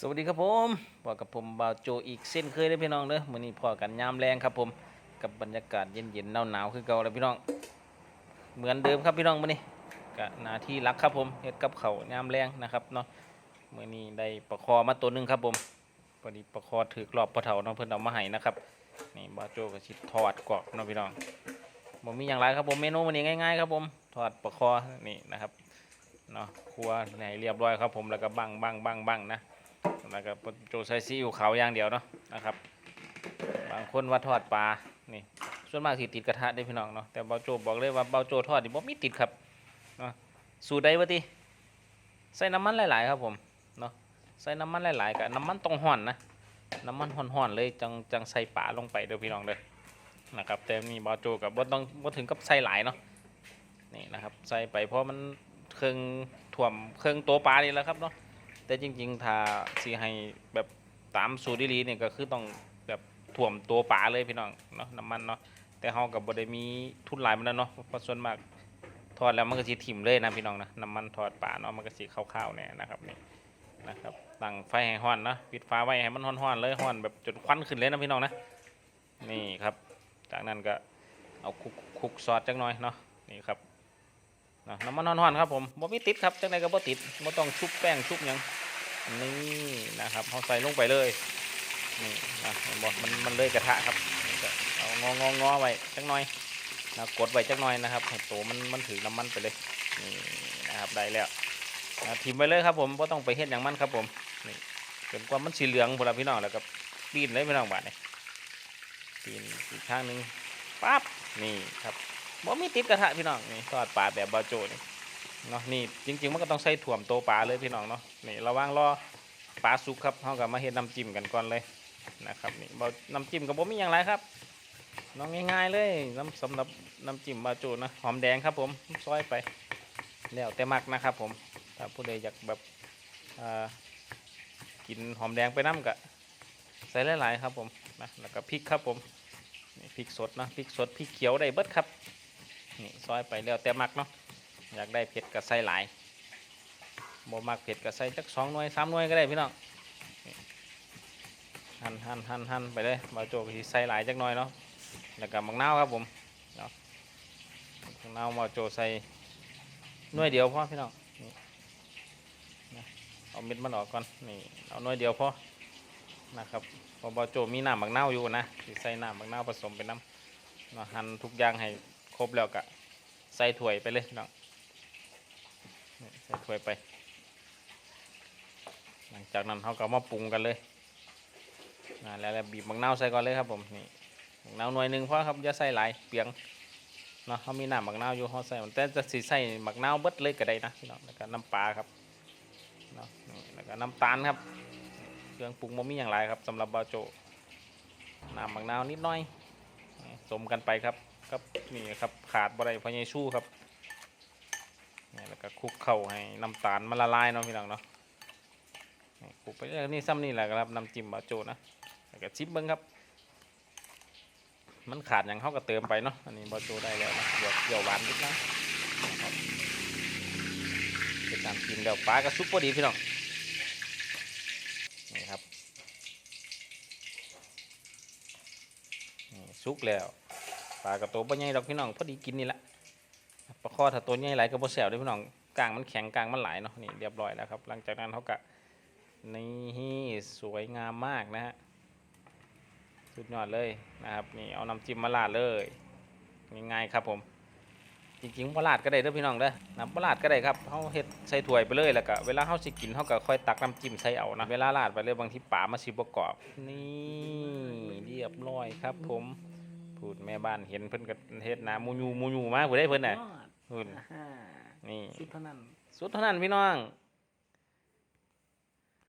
สวัสดีครับผมพอกับผมบ่าวโจอีกเส้นเคยเลยพี่น้องเด้อมื้อนี้พอกันยามแรงครับผม กับบรรยากาศเย็นๆหนาวๆคือเก่าแล้วพี่น้อง เหมือนเดิมครับพี่น้องมื้อนี้ก็หน้าที่หลักครับผมเฮ็ดกับเขายามแรงนะครับเนาะมื้อนี้ได้ปลาคอมาตัวหนึงครับผมพอดีปลาคอถือกรอบปลาเฒ่าเนาะเพิ่นเอามาให้นะครับนี่บ่าวโจก็สิทอดกรอบเนาะพี่น้องบ่มีหยังหลายครับผมเมนูมื้อนี้ง่ายๆครับผมทอดปลาคอนี่นะครับเนาะครัวให้เรียบร้อยครับผมแล้วก็บังบังบังบังนะ แล้วก็โจใส่ซีอิ๊วขาวอย่างเดียวเนาะนะครับ บางคนว่าทอดปลานี่ส่วนมากที่ติดกระทะได้พี่น้องเนาะแต่เบาโจบอกเลยว่าเบาโจทอดนี่บ่มีติดครับเนาะสูตรใดวะติใส่น้ำมันหลายๆครับผมเนาะใส่น้ำมันหลายๆกับน้ำมันต้องห่อนนะน้ำมันห่อนๆเลยจังจังใส่ปลาลงไปเด้อพี่น้องเด้อนะครับแต่นี่เบาโจกับบ่ต้องบ่ถึงกับใส่หลายเนาะนี่นะครับใส่ไปเพราะมันเครื่องถ่วมเครื่องตัวปลานี่แหละครับเนาะ แต่จริง ๆ ถ้าสิให้แบบตามสูตรดีๆเนี่ยก็คือต้องแบบถ่วมตัวปลาเลยพี่น้องเนาะน้ำมันเนาะแต่เฮากับบได้มีทุนหลายมันนั้นเนาะเพราะส่วนมากทอดแล้วมันก็สิถิ่มเลยนะพี่น้องนะน้ำมันทอดปลาเนาะมันก็สิขาวๆแน่นะครับนี่นะครับตั้งไฟให้ร้อนนะปิดฝาไว้ให้มันร้อนๆเลยร้อนแบบจนควันขึ้นเลยนะพี่น้องนะนี่ครับ จากนั้นก็เอาคลุกคลุกซอสจักหน่อยเนาะนี่ครับ นะน้ำมันร้อนๆครับผมบ่มีติดครับจังไดก็บ่ติดบ่ต้องชุบแป้งชุบหยังนี่นะครับเขาใส่ลงไปเลยนี่นะบอกมันมันเลยกระทะครับเอางององอไว้จักหน่อยนะกดไว้จักหน่อยนะครับให้ตัวมันมันถือน้ำมันไปเลยนี่นะครับได้แล้วนะทิมไปเลยครับผมไ่ต้องไปเฮ็ดอย่างมันครับผมนี่จนกว่ามันสีเหลืองพวกเราพี่น้องแล้วก็ปีนเลยพี่น้องบาดนี่ปีนอีกข้างนึงปั๊บนี่ครับ บ่มีติดกระทะพี่น้องนี่ทอดปลาแบบบาโจนี่เนาะนี่จริง ๆ มันก็ต้องใส่ถ่วมโตปลาเลยพี่น้องเนาะนี่ระว่างรอปลาสุกครับเฮากับมาเฮ็ดน้ำจิ้มกันก่อนเลยนะครับนี่บ่น้ำจิ้มกับบ่มีอย่างไรครับน้องง่ายๆเลยน้ำสำหรับน้ำจิ้มบาโจนะหอมแดงครับผมซอยไปแล้วแต่มักนะครับผมถ้าผู้ใดอยากแบบอ่ากินหอมแดงไปน้ำกะใส่หลายๆครับผมนะแล้วก็พริกครับผมนี่พริกสดนะพริกสดพริกเขียวได้เบิดครับ นี่ซอยไปแล้วแต่มักเนาะอยากได้เผ็ดก็ใส่หลายบ่มักเผ็ดก็ใส่จักสองหน่วยสามหน่วยก็ได้พี่น้องหั่นหั่นหั่นหั่นไปเลยบาโจกสิใส่หลายจักหน่อยเนาะแล้วก็มังนาวครับผมเนาะมังนาวบาโจใส่หน่วยเดียวพอพี่น้องเอาเม็ดมันออกก่อนนี่เอาหน่วยเดียวพอนะครับเพอบาโจมีน้ำมังนาวอยู่นะใส่น้ำมังนาวผสมเป็นน้ำเนาหั่นทุกอย่างให้ ครบแล้วก็ใส่ถ้วยไปเลยน้องใส่ถ้วยไป หลังจากนั้นเขาก็มาปรุงกันเลยอ่าแล้วบีบมะนาวใส่ก่อนเลยครับผมนี่มะนาวหน่วยหนึ่งพอครับอย่าใส่หลายเปลียงเนาะเขามีน้ำมะนาวอยู่เขาใส่แต่จะสีใส่มะนาวเบิดเลยก็ได้นะพี่น้องแล้วก็น้ำปลาครับเนาะแล้วก็น้ำตาลครับเครื่องปรุงบ่มีอย่างไรครับสำหรับบาโจน้ำมะนาวนิดหน่อยสมกันไปครับ ครับนี่ครับขาดบะไรพะเยชู้ครับนี่แล้วก็คลุกเข้าให้น้ำตาลมันละลายเนาะพี่น้องเนาะคลุกไปเรื่อยนี่ซ้ำนี่แหละครับน้ำจิ้มบาโจนะแล้วก็ชิมเบิ้งครับ มันขาดอย่างเขาก็เติมไปเนาะอันนี้บาโจได้แล้วนะเดี๋ยวเดี๋ยวหวานนิดนะนะครับเป็นน้ำจิ้มแล้วปลากระซุปพอดีพี่น้องนี่ครับนี่ซุกแล้ว ปลากระโตวบ่ใหญ่ดอกพี่น้องพอดีกินนี่แหละปลาคอถ้าตัวใหญ่หลายก็บ่แซ่บเด้พี่น้องกลางมันแข็งกลางมันหลายเนาะนี่เรียบร้อยแล้วครับ หลังจากนั้นเขาก็นี่สวยงามมากนะฮะสุดยอดเลยนะครับนี่เอาน้ำจิ้มมาราดเลยง่ายๆครับผมจริงๆบ่ราดก็ได้เด้อพี่น้องเด้อน้ำบ่ราดก็ได้ครับเฮาเฮ็ดใส่ถ้วยไปเลยแล้วก็เวลาเฮาสิกินเฮาก็ค่อยตักน้ำจิ้มใส่เอานะเวลาราดไปเลยบางทีปลามาสิบ่กรอบนี่เรียบร้อยครับผม พูดแม่บ้านเห็นเพิ่นก็เฮ็ดหนามูยูมูยูมาผู้ใดเพิ่นน่ะยอดเพิ่นอ่านี่ สุดเท่านั้น สุดเท่านั้นพี่น้อง